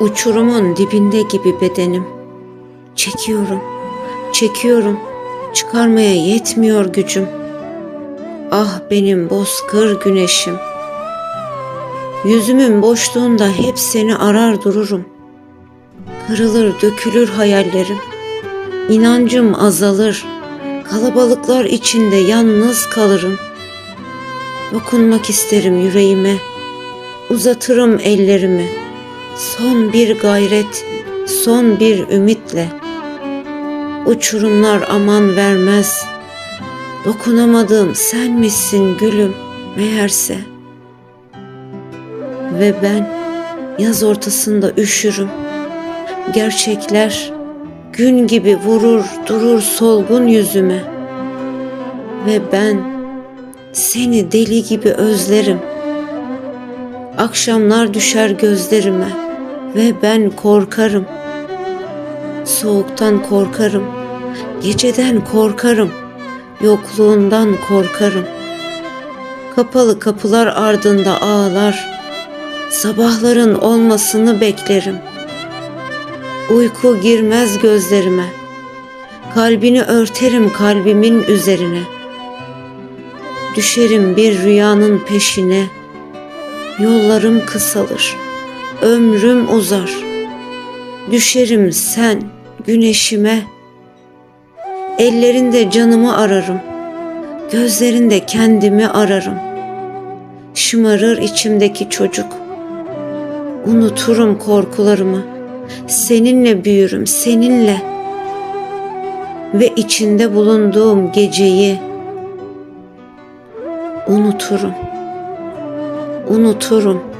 Uçurumun dibinde gibi bedenim. Çekiyorum, çekiyorum. Çıkarmaya yetmiyor gücüm. Ah benim bozkır güneşim. Yüzümün boşluğunda hep seni arar dururum. Kırılır dökülür hayallerim. İnancım azalır. Kalabalıklar içinde yalnız kalırım. Dokunmak isterim yüreğime. Uzatırım ellerimi. Son bir gayret, son bir ümitle. Uçurumlar aman vermez. Dokunamadığım sen misin gülüm meğerse. Ve ben yaz ortasında üşürüm. Gerçekler gün gibi vurur durur solgun yüzüme. Ve ben seni deli gibi özlerim. Akşamlar düşer gözlerime ve ben korkarım. Soğuktan korkarım, geceden korkarım, yokluğundan korkarım. Kapalı kapılar ardında ağlar, sabahların olmasını beklerim. Uyku girmez gözlerime, kalbini örterim kalbimin üzerine. Düşerim bir rüyanın peşine, yollarım kısalır, ömrüm uzar. Düşerim sen güneşime, ellerinde canımı ararım, gözlerinde kendimi ararım. Şımarır içimdeki çocuk, unuturum korkularımı, seninle büyürüm, seninle ve içinde bulunduğum geceyi unuturum, unuturum.